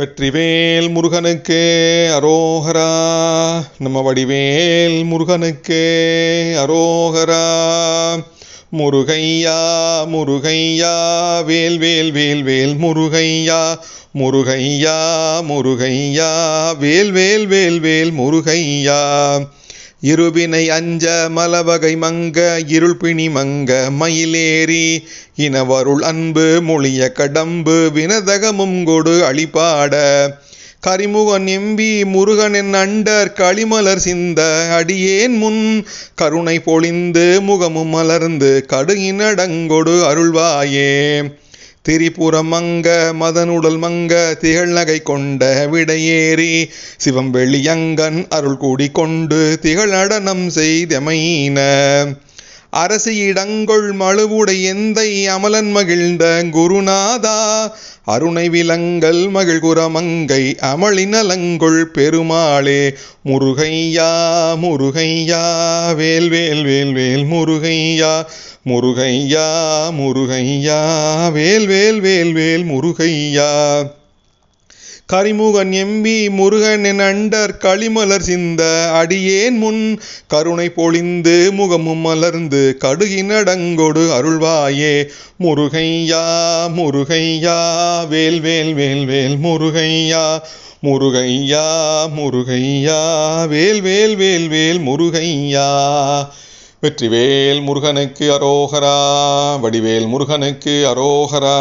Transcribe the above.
வெற்றிவேல் முருகனுக்கு அரோகரா. நம்ம வடிவேல் முருகனுக்கு அரோகரா. முருகையா முருகையா வேல் வேல் வேல் வேல் முருகையா. முருகையா முருகையா வேல் வேல் வேல் வேல் முருகையா. இருவினை அஞ்ச மலவகை மங்க இருள்பிணி மங்க மயிலேறி இனவருள் அன்பு மொழிய கடம்பு வினதகமும் கொடு அழிபாட. கரிமுகன் எம்பி முருகனின் அண்டர் களிமலர் சிந்த அடியேன் முன் கருணை பொழிந்து முகமும் மலர்ந்து கடுகினடங்கொடு அருள்வாயே. திரிபுரம் மங்க மதனுடல் மங்க திகழ் நகை கொண்ட விடையேறி சிவம் வெளியங்கன் அருள் கூடி கொண்டு திகழ் நடனம் செய்தமையின. அரசியிடங்கொள் மழுவுடை எந்தை அமலன் மகிழ்ந்த குருநாதா. அருணை விலங்கல் மகிழ்குரமங்கை அமளினலங்கொள் பெருமாளே. முருகையா முருகையா வேல் வேல் வேல் வேல் முருகையா. முருகையா முருகையா வேல் வேல் வேல் வேல் முருகையா. கரிமுகன் எம்பி முருகன் என் அண்டர் களிமலர் சிந்த அடியேன் முன் கருணை பொழிந்து முகமும் மலர்ந்து கடுகினடங்கொடு அருள்வாயே. முருகையா முருகையா வேல் வேல் வேல் வேல் முருகையா. முருகையா முருகையா வேல் வேல் வேல் வேல் முருகையா. வெற்றிவேல் முருகனுக்கு அரோகரா வடிவேல் முருகனுக்கு அரோகரா.